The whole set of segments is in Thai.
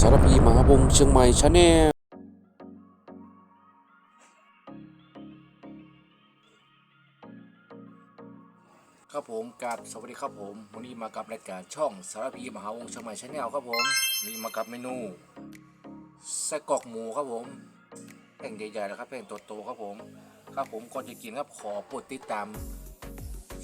สารพีมหาวงศ์เชียงใหม่ชาแนลครับผมกับสวัสดีครับผม วันนี้มากับรายการช่องสารพีมหาวงศ์เชียงใหม่ชาแนลครับผมนี่มากับเมนูไส้กรอกหมูครับผมแผ่นใหญ่ๆนะครับแผ่นโตๆครับผม ครับผมก่อนจะกินครับขอกดติดตาม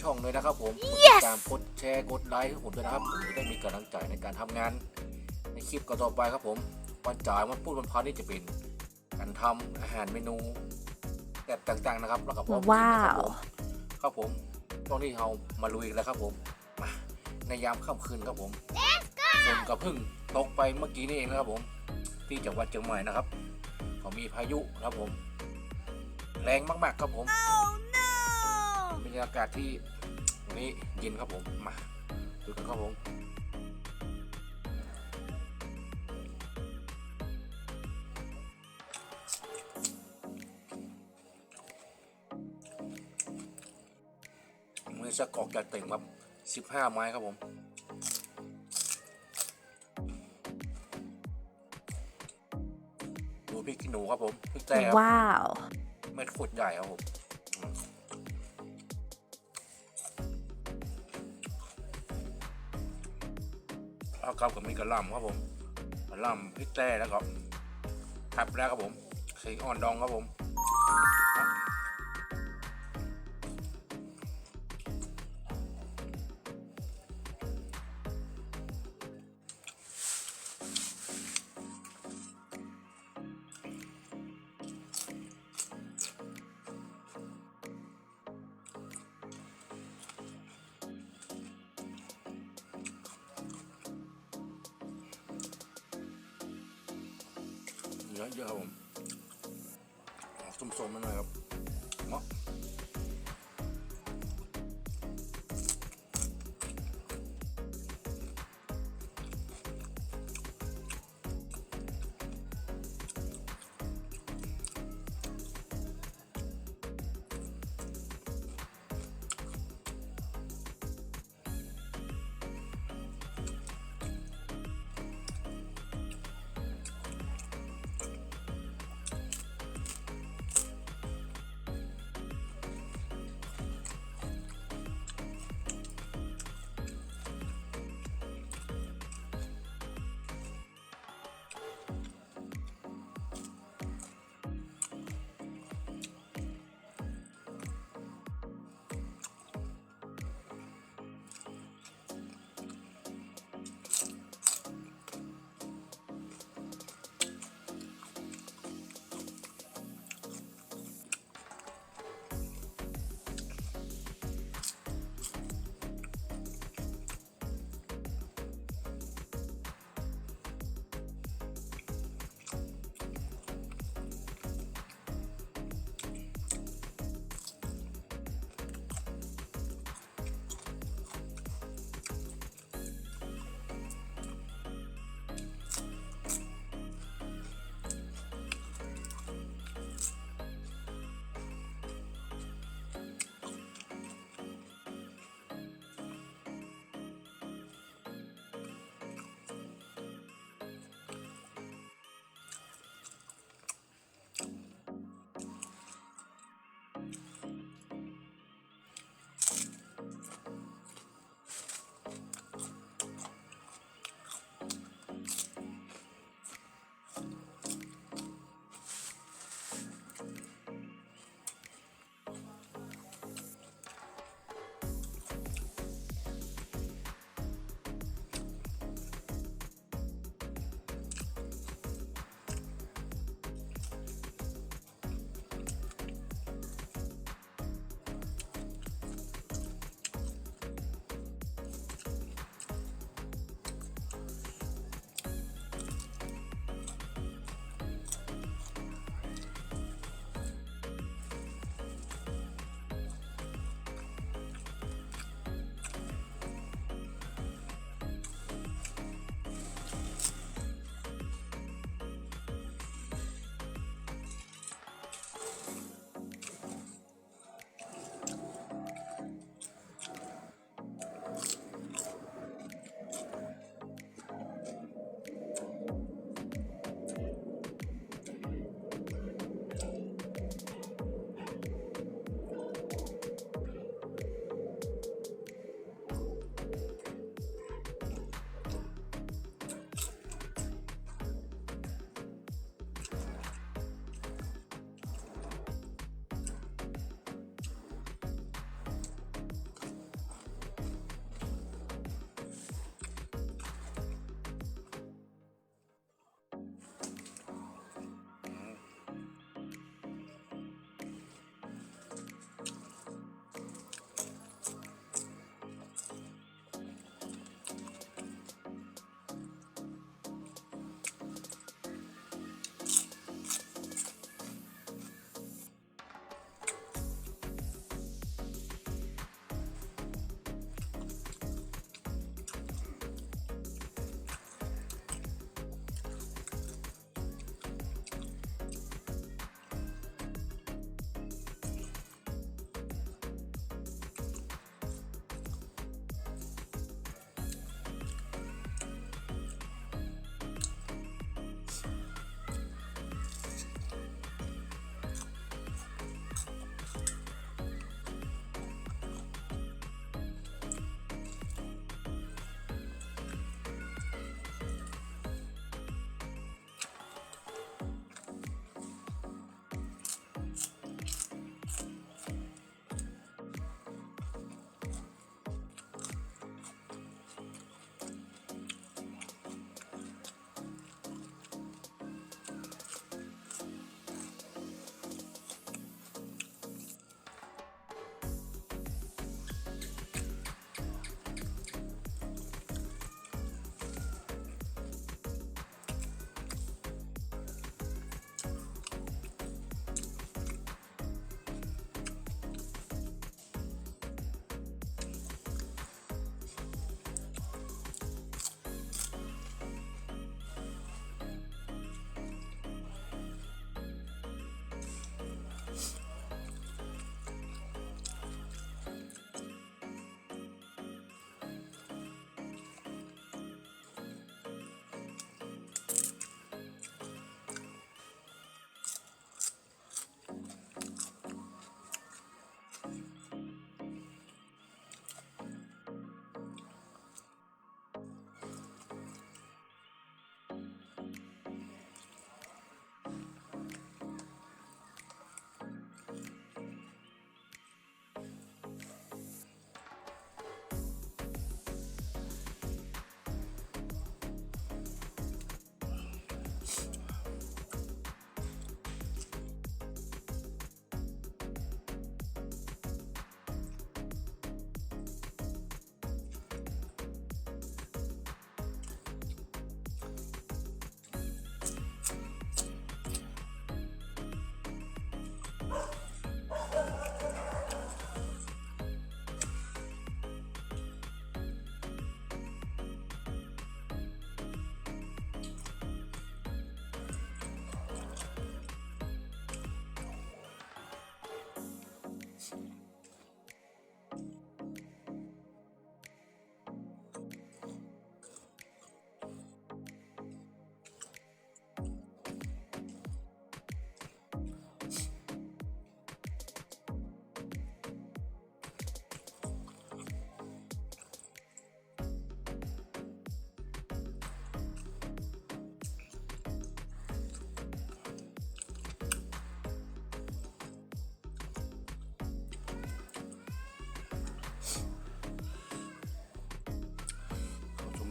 ช่องเลยนะครับผมกดติดตามกดแชร์กดไลค์ให้ผมด้วยนะครับผมจะได้มีกำลังใจในการทำงานใน คลิปต่อๆไปครับผมวันจ่ายวันพูดวันพานี่จะเป็นการทำอาหารเมนูแบบต่างๆนะครับแล้วก็พร้อมกินนะครับผมครับผมตรงนี้เรามาลุยกันแล้วครับผมมาในยามค่ำคืนครับผมฝนก็เพิ่งตกไปเมื่อกี้นี่เองนะครับผม ที่จังหวัดเชียงใหม่นะครับเขามีพายุครับผม แรงมากๆครับผมบรรยากาศที่วันนี้เย็นครับผมมาดูกันครับผม สะกอกจากเต่งครับสิบห้าไม้ครับผม ดูพริกขี้หนูครับผมพริกแต้ครับว้าว เม็ดขวดใหญ่ครับผมเอากับกับมีกระหล่ำครับผมกระหล่ำพริกแต้แล้วก็ทับแล้วครับผมสีอ่อนดองครับผม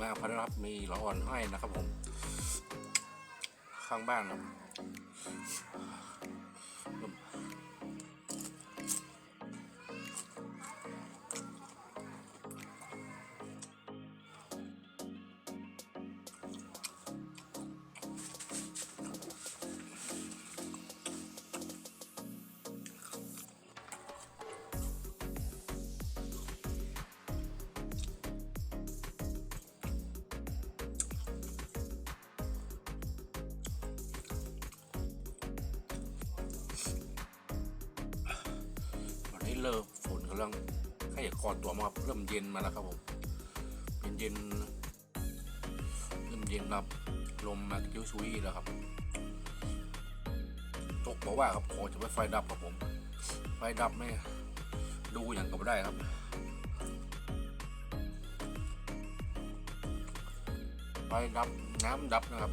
าพันนรับมีละอ่อนให้นะครับผม ข้างบ้านครับ ย็นครับ ลมมากิ้วชุยแล้วครับตกบอกว่าครับขอจะไปไฟดับครับผม ไฟดับไม่ดูอย่างก็ไม่ได้ครับไฟดับน้ำดับนะครับ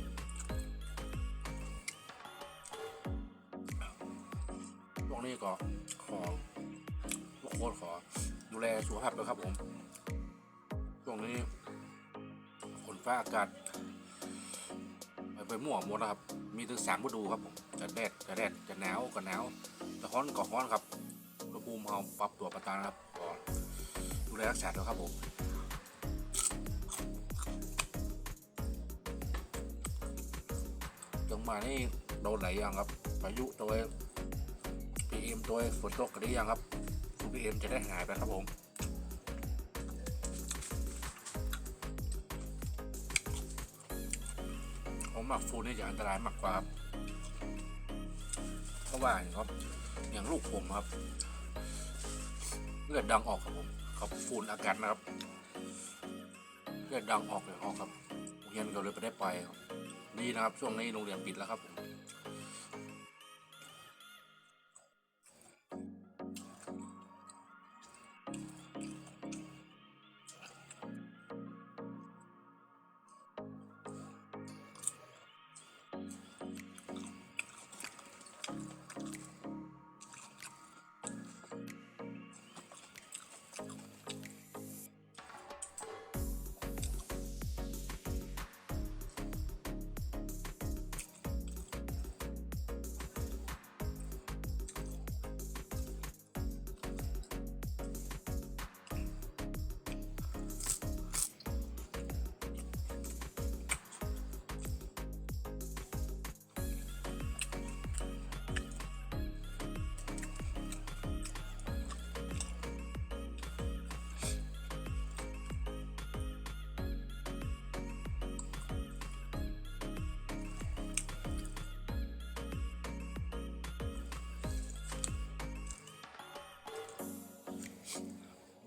ช่วงนี้ก็ขอทุกคนขอดูแลสุขภาพด้วยครับผมช่วงนี้ฝนฟ้าอากาศ ไปมั่วหมดนะครับ มีถึงสามฤดูครับผมจะแดดจะแดดจะหนาวก็หนาวจะร้อนก็ร้อนครับอุณหภูมิเราปรับตัวประตานครับขอดูแลรักษาด้วยครับผมจังหวะนี้โดนไหลายอย่างครับพายุตัวพีเอ็มตัวฝนตกกันหรือยังครับพีเอ็มจะได้หายไปครับผม หมักฟูนี่จะอันตรายมากกว่าครับเพราะว่าอย่างครับ อย่างลูกผมครับเลือดดังออกครับผมครับฟูนอากาศนะครับเลือดดังออกเลยออกครับโรงเรียนก็เลยไปได้ไปครับดีนะครับ ช่วงนี้โรงเรียนปิดแล้วครับ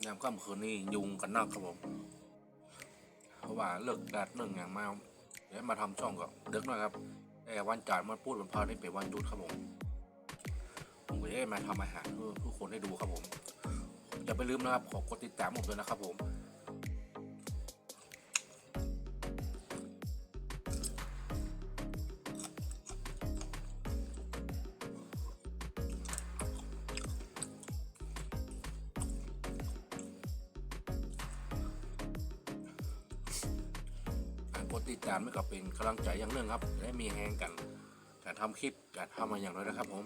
ยามค่ำคืนนี้ยุงกันนักครับผมเพราะว่าเลิกแดดเรื่องอย่างมาเดี๋ยวมาทำช่องก็เด็กหน่อยครับแต่วันจ่ายมันพูดมันพานี่เป็นวันหยุดครับผมผมก็ได้มาทำอาหารเพื่อทุกคนได้ดูครับผมอย่าไปลืมนะครับขอกดติดตามผมด้วยนะครับผม กำลังใจอย่างเนื่องครับ และมีแฮงกันการทำคลิปการทำมาอย่างไรนะครับผม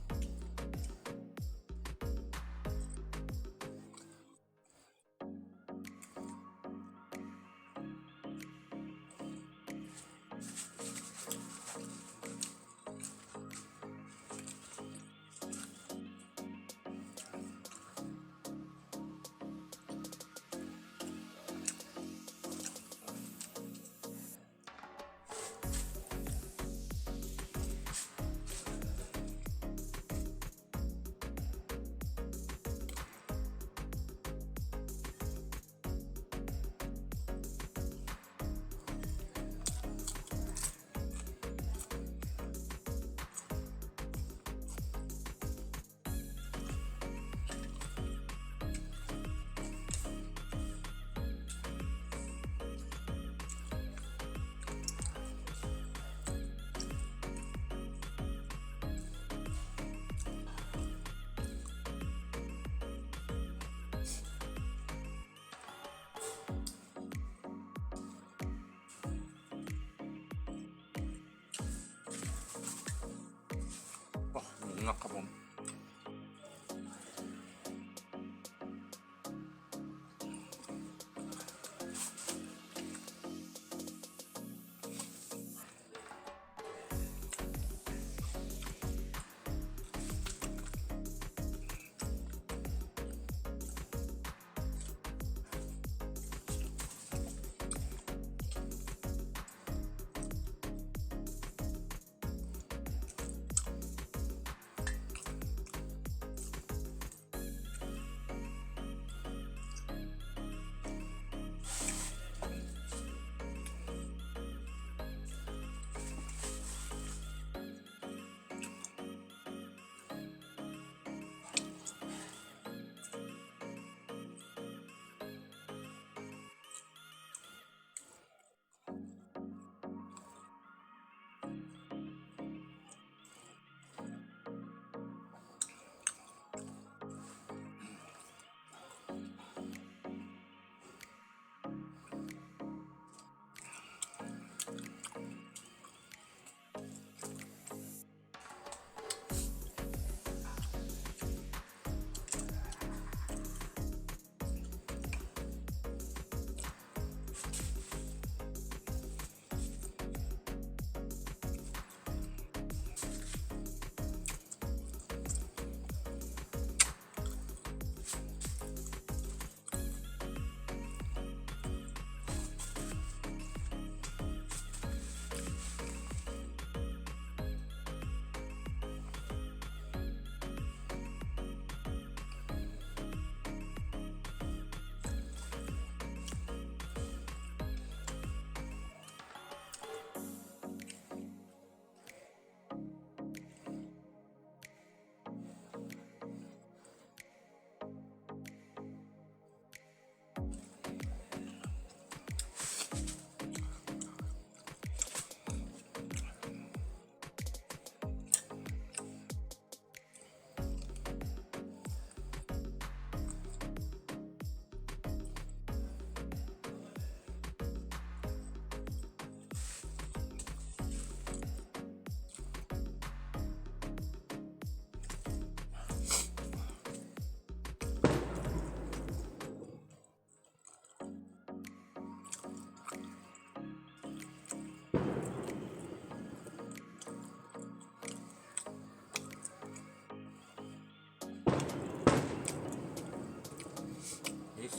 นักครับผม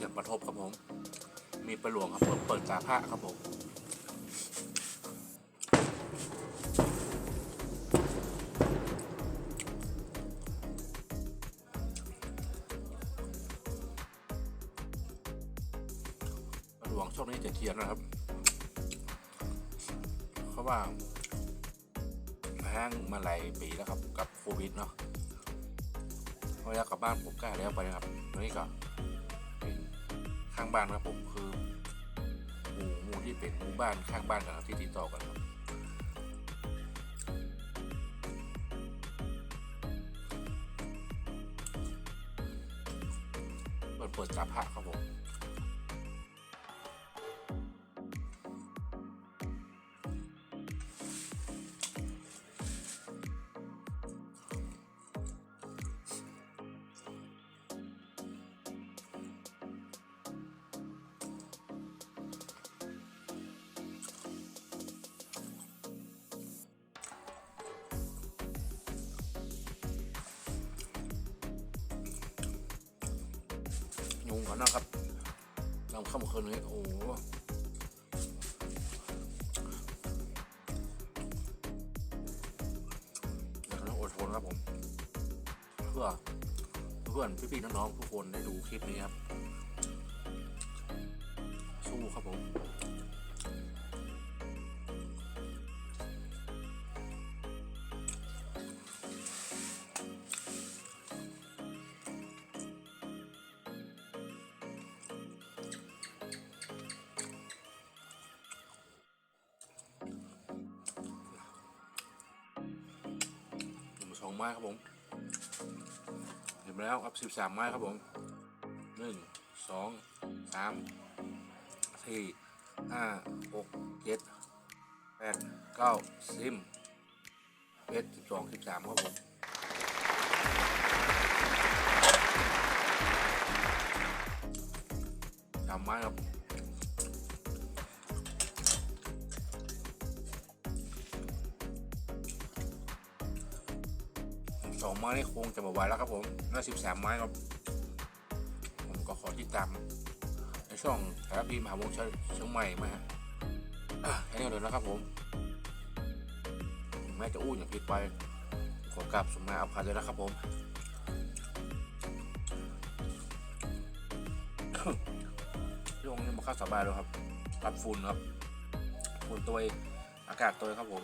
สียงประทบครับผม มีประหลวงครับผมเปิดตาผ้าครับผมประหลวงช่วงนี้จะเทียนนะครับเขาว่าแห้งมาหลายปีแล้วครับกับโควิดเนาะพออยากลับบ้านผมกล้แล้วไปนะครับตอนนี้ก็เป็น บ้านครับผมคือหมู่หมู่ที่เป็นหมู่บ้านข้างบ้านกันครับที่ติดต่อกันครับเปิดเปิดจับพระครับผม พื่อนพี่ๆน้องๆทุกคนได้ดูคลิปนี้ครับสู้ครับผมหนึ่งสองไม้ครับผม แล้วครับ 13 ไม้ครับผมหนึ่งสองสามสี่ห้าหกเจ็ดแปดเก้าสิบเอ็ดสิบสองสิบสามครับผมสามไม้ครับ สองไม้นี่คงจะมาไหวแล้วครับผมน่าสิบสามไม้ครับ ผมก็ขอติดตามในช่องสารพีมหาวงเชียงใหม่มาฮะอะแค่นี้เลยนะครับผมแม้จะอู้อย่างผิดไป ขอกราบสมมาอภัยเลยนะครับผมช่วงนี้มาเข้าสบายแล้วครับรับฝุ่นครับฝุ่นตัวอากาศตัวครับผม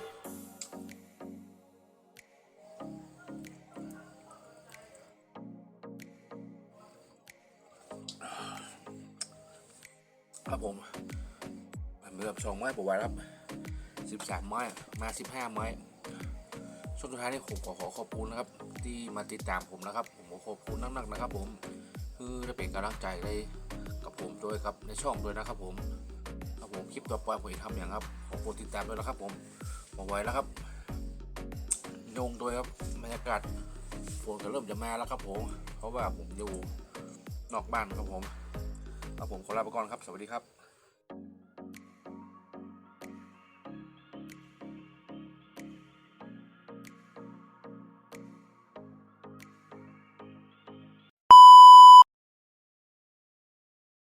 ครับผมเหมือนกับสองไม้ปไหวครับสิบสามไม้มาสิบห้าไม้ช่วงสุดท้ายนี้ผมขอขอขอบคุณนะครับ ที่มาติดตามผมนะครับ ผมขอขอบคุณนักๆนะครับ ผมคือได้เป็นกำลังใจได้กับผมด้วยครับในช่องด้วยนะครับ ผมครับผมคลิปต่อไปผมจะทำอย่างครับขอโปรดติดตามด้วยนะครับ ผมมาไว้แล้วครับยงด้วยครับบรรยากาศฝนก็เริ่มจะมาแล้วครับผม เพราะว่าผมอยู่นอกบ้านครับผม ครับผมขอลาไปก่อนครับ สวัสดีครับ